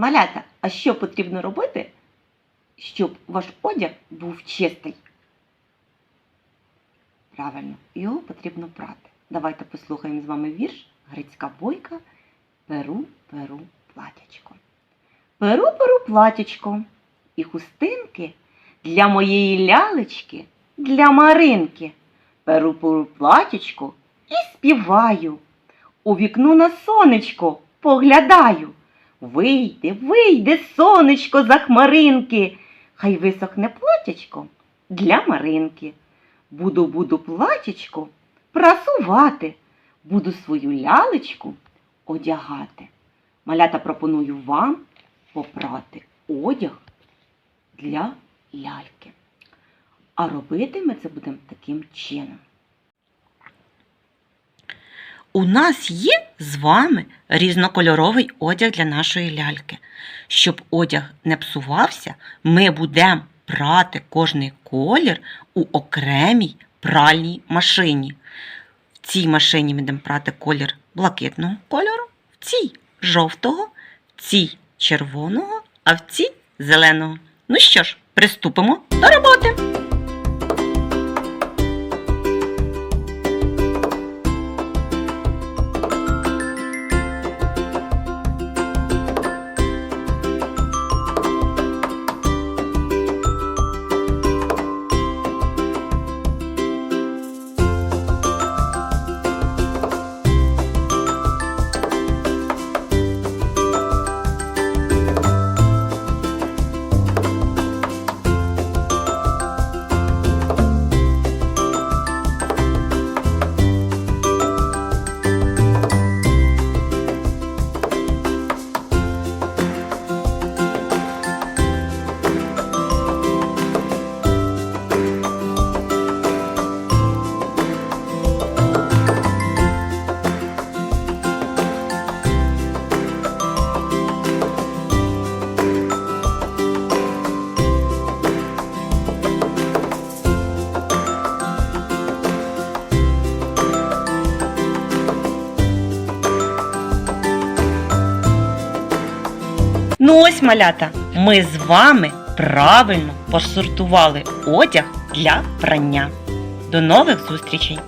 Малята, а що потрібно робити, щоб ваш одяг був чистий? Правильно, його потрібно прати. Давайте послухаємо з вами вірш Грицька бойка Перу, перу, платячко. Перу, перу, платячко, і хустинки для моєї лялечки, для Маринки. Перу, перу, платячко і співаю. У вікно на сонечко поглядаю. Вийде, вийде сонечко за хмаринки, хай висохне платячко для Маринки. Буду, буду платячко прасувати, буду свою лялечку одягати. Малята пропоную вам попрати одяг для ляльки. А робити ми це будемо таким чином. У нас є з вами різнокольоровий одяг для нашої ляльки. Щоб одяг не псувався, ми будемо прати кожний колір у окремій пральній машині. В цій машині ми будемо прати колір блакитного кольору, в цій жовтого, в цій червоного, а в цій зеленого. Ну що ж, приступимо до роботи. Ну ось, малята, ми з вами правильно посортували одяг для прання. До нових зустрічей!